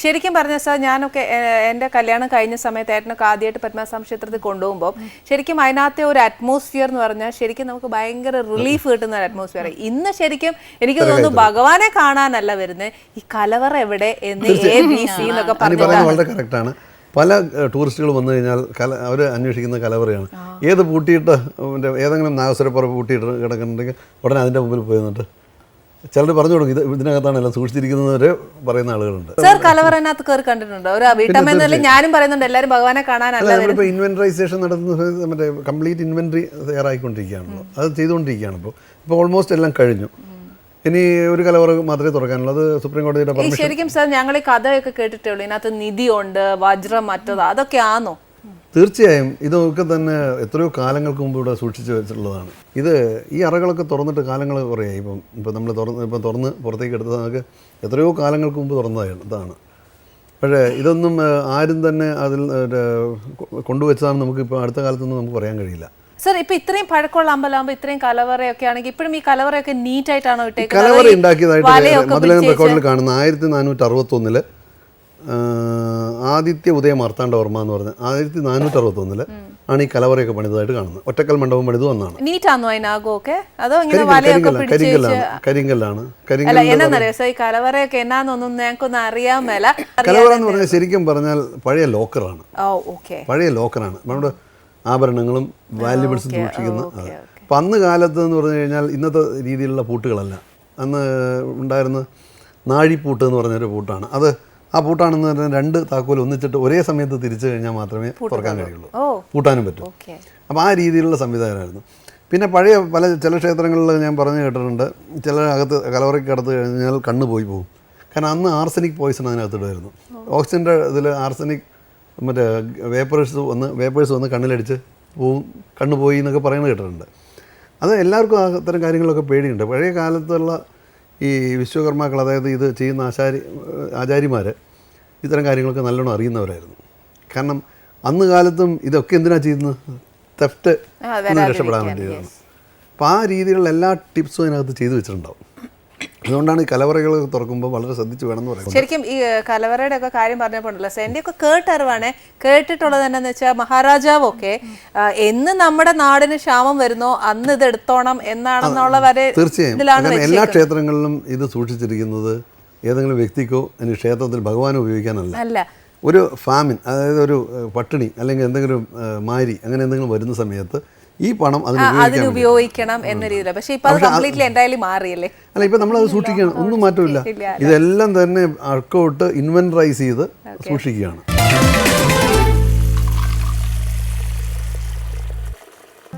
ശരിക്കും പറഞ്ഞ സാർ ഞാനൊക്കെ എന്റെ കല്യാണം കഴിഞ്ഞ സമയത്ത് ഏട്ടനൊക്കെ ആദ്യമായിട്ട് പത്മനാഭസ്വാമി ക്ഷേത്രത്തിൽ കൊണ്ടുപോകുമ്പോൾ ശരിക്കും അതിനകത്തെ ഒരു അറ്റ്മോസ്ഫിയർ എന്ന് പറഞ്ഞാൽ ശരിക്കും നമുക്ക് ഭയങ്കര റിലീഫ് കിട്ടുന്ന ഒരു അറ്റ്മോസ്ഫിയർ ഇന്ന് ശരിക്കും എനിക്ക് തോന്നുന്നു ഭഗവാനെ കാണാനല്ല വരുന്നത് ഈ കലവറ എവിടെ? എന്ന് എ ബി സി എന്നൊക്കെ വളരെ കറക്റ്റാണ് പല ടൂറിസ്റ്റുകൾ വന്നു കഴിഞ്ഞാൽ കല അവർ അന്വേഷിക്കുന്ന കലവറയാണ്. ഏത് പൂട്ടിയിട്ട് ഏതെങ്കിലും നാഗസ്വരപ്പുറ പൂട്ടിയിട്ട് കിടക്കുന്നുണ്ടെങ്കിൽ ഉടനെ അതിന്റെ മുമ്പിൽ പോയി നിന്നിട്ട് ചിലർ പറഞ്ഞു കൊടുക്കും ഇത് ഇതിനകത്താണ് എല്ലാം സൂക്ഷിച്ചിരിക്കുന്നവരെ പറയുന്ന ആളുകളുണ്ട്. സർ കലവറനകത്ത് കയറി കണ്ടിട്ടുണ്ട്? ഒരു വീട്ടമ്മ ഞാനും പറയുന്നുണ്ട് എല്ലാവരും ഭഗവാനെ കാണാനല്ല ഇപ്പോൾ ഇൻവെന്ററൈസേഷൻ നടത്തുന്ന സമയത്ത് മറ്റേ കംപ്ലീറ്റ് ഇൻവെൻട്രി തയ്യാറായിക്കൊണ്ടിരിക്കുകയാണല്ലോ. അത് ചെയ്തുകൊണ്ടിരിക്കുകയാണ് ഇപ്പോൾ ഇപ്പോൾ ഓൾമോസ്റ്റ് എല്ലാം കഴിഞ്ഞു. ഇനി ഒരു കലവറ മാത്രമേ തുറക്കാനുള്ളൂ. അത് സുപ്രീം കോടതിയുടെ ശരിക്കും സർ ഞങ്ങൾ ഈ കഥയൊക്കെ കേട്ടിട്ടേ ഉള്ളൂ. ഇതിനകത്ത് നിധിയുണ്ട് വജ്രം മറ്റത് അതൊക്കെ ആണോ തീർച്ചയായും ഇതൊക്കെ തന്നെ എത്രയോ കാലങ്ങൾക്ക് മുമ്പ് ഇവിടെ സൂക്ഷിച്ചു വെച്ചിട്ടുള്ളതാണ്. ഇത് ഈ അറകളൊക്കെ തുറന്നിട്ട് കാലങ്ങൾ കുറയായി. ഇപ്പം ഇപ്പം നമ്മൾ തുറന്ന് ഇപ്പം തുറന്ന് പുറത്തേക്ക് എടുത്തത് നമുക്ക് എത്രയോ കാലങ്ങൾക്ക് മുമ്പ് തുറന്നതാണ്. ഇതാണ് പക്ഷേ ഇതൊന്നും ആരും തന്നെ അതിൽ കൊണ്ടുവച്ചതാണ് കൊണ്ടുവച്ചതാണെന്ന് നമുക്ക് ഇപ്പോൾ അടുത്ത കാലത്തൊന്നും നമുക്ക് പറയാൻ കഴിയില്ല. സർ ഇപ്പൊ ഇത്രയും പഴക്കമുള്ള അമ്പലമാകുമ്പോൾ ഇത്രയും കലവറയൊക്കെ ആണെങ്കിൽ ഇപ്പോഴും ഈ കലവറയൊക്കെ നീറ്റ് ആയിട്ടാണോ കലവറ ഉണ്ടാക്കിയതായിട്ട് മതിലകം റെക്കോർഡിൽ കാണുന്ന ആയിരത്തി നാനൂറ്റി അറുപത്തൊന്നിൽ ആദിത്യ ഉദയ മാർത്താണ്ഡവർമ്മ എന്ന് പറഞ്ഞ ആയിരത്തി നാനൂറ്റി അറുപത്തൊന്നിൽ ആണ് ഈ കലവറയൊക്കെ പണിതതായിട്ട് കാണുന്നത്. ഒറ്റക്കൽ മണ്ഡപം പണിതു വന്നാണ്. കരിങ്കല്ലാണ് കലവറയൊക്കെ എന്നാന്നൊന്നും ഞങ്ങൾക്കൊന്നും അറിയാൻ മേല. കലവറ എന്ന് പറഞ്ഞാൽ ശരിക്കും പറഞ്ഞാൽ പഴയ ലോക്കറാണ്. പഴയ ലോക്കറാണ്. നമ്മുടെ ആഭരണങ്ങളും വാല്യുബിൾസും സൂക്ഷിക്കുന്ന. അപ്പം അന്ന് കാലത്ത് എന്ന് പറഞ്ഞു കഴിഞ്ഞാൽ ഇന്നത്തെ രീതിയിലുള്ള പൂട്ടുകളല്ല. അന്ന് ഉണ്ടായിരുന്ന നാഴിപ്പൂട്ട് എന്ന് പറഞ്ഞൊരു പൂട്ടാണ്. അത് ആ പൂട്ടാണെന്ന് പറഞ്ഞാൽ രണ്ട് താക്കോൽ ഒന്നിച്ചിട്ട് ഒരേ സമയത്ത് തിരിച്ചു കഴിഞ്ഞാൽ മാത്രമേ തുറക്കാൻ കഴിയുള്ളൂ. പൂട്ടാനും പറ്റും. അപ്പോൾ ആ രീതിയിലുള്ള സംവിധാനമായിരുന്നു പിന്നെ പഴയ പല ചില ക്ഷേത്രങ്ങളിൽ ഞാൻ പറഞ്ഞു കേട്ടിട്ടുണ്ട് ചില അകത്ത് കലവറയ്ക്ക് കടത്ത് കഴിഞ്ഞാൽ കണ്ണ് പോയി പോകും. കാരണം അന്ന് ആർസനിക് പോയിസൺ അതിനകത്ത് ഇടുമായിരുന്നു ഓക്സിജന്റെ ഇതിൽ ആർസനിക് മറ്റേ വേപ്പേഴ്സ് വന്ന് വേപ്പേഴ്സ് വന്ന് കണ്ണിലടിച്ച് പോവും കണ്ണ് പോയി എന്നൊക്കെ പറയുന്നത് കേട്ടിട്ടുണ്ട്. അത് എല്ലാവർക്കും അത്തരം കാര്യങ്ങളൊക്കെ പേടിയുണ്ട്. പഴയ കാലത്തുള്ള ഈ വിശ്വകർമാക്കൾ അതായത് ഇത് ചെയ്യുന്ന ആശാരി ആചാര്യമാർ ഇത്തരം കാര്യങ്ങളൊക്കെ നല്ലോണം അറിയുന്നവരായിരുന്നു. കാരണം അന്ന് കാലത്തും ഇതൊക്കെ എന്തിനാണ് ചെയ്യുന്നത്? തെഫ്റ്റ് രക്ഷപ്പെടാൻ വേണ്ടിയാണ് അപ്പോൾ ആ രീതിയിലുള്ള എല്ലാ ടിപ്സും അതിനകത്ത് ചെയ്തു വെച്ചിട്ടുണ്ടാവും. അതുകൊണ്ടാണ് ഈ കലവറകൾ തുറക്കുമ്പോൾ വളരെ ശ്രദ്ധിച്ച് വേണം എന്ന് പറയുന്നത്. ശരിക്കും ഈ കലവറയുടെ ഒക്കെ കാര്യം പറഞ്ഞപ്പോഴല്ലോ സാർ എന്റെ ഒക്കെ കേട്ടറിവാണ്. കേട്ടിട്ടുള്ളത് എന്താണെന്ന് വെച്ചാൽ മഹാരാജാവൊക്കെ എന്ന് നമ്മുടെ നാടിന് ക്ഷാമം വരുന്നോ അന്ന് ഇത് എടുത്തോണം എന്നാണെന്നുള്ള വരെ തീർച്ചയായും. എല്ലാ ക്ഷേത്രങ്ങളിലും ഇത് സൂക്ഷിച്ചിരിക്കുന്നത് ഏതെങ്കിലും വ്യക്തിക്കോ ഇനി ക്ഷേത്രത്തിൽ ഭഗവാനോ ഉപയോഗിക്കാനല്ല. അല്ല. ഒരു ഫാമിൻ അതായത് ഒരു പട്ടിണി അല്ലെങ്കിൽ എന്തെങ്കിലും മാരി അങ്ങനെ എന്തെങ്കിലും വരുന്ന സമയത്ത് ഈ പണം അതിന്. ഉപയോഗിക്കണം എന്ന രീതിയിൽ പക്ഷേ ഇപ്പൊ അത് കംപ്ലീറ്റ്ലി എന്തായാലും മാറിയല്ലേ? അല്ല ഇപ്പം നമ്മളത് സൂക്ഷിക്കുകയാണ് ഒന്നും മാറ്റമില്ല. ഇതെല്ലാം തന്നെ അക്കൗട്ട് ഇൻവെന്ററൈസ് ചെയ്ത് സൂക്ഷിക്കുകയാണ്.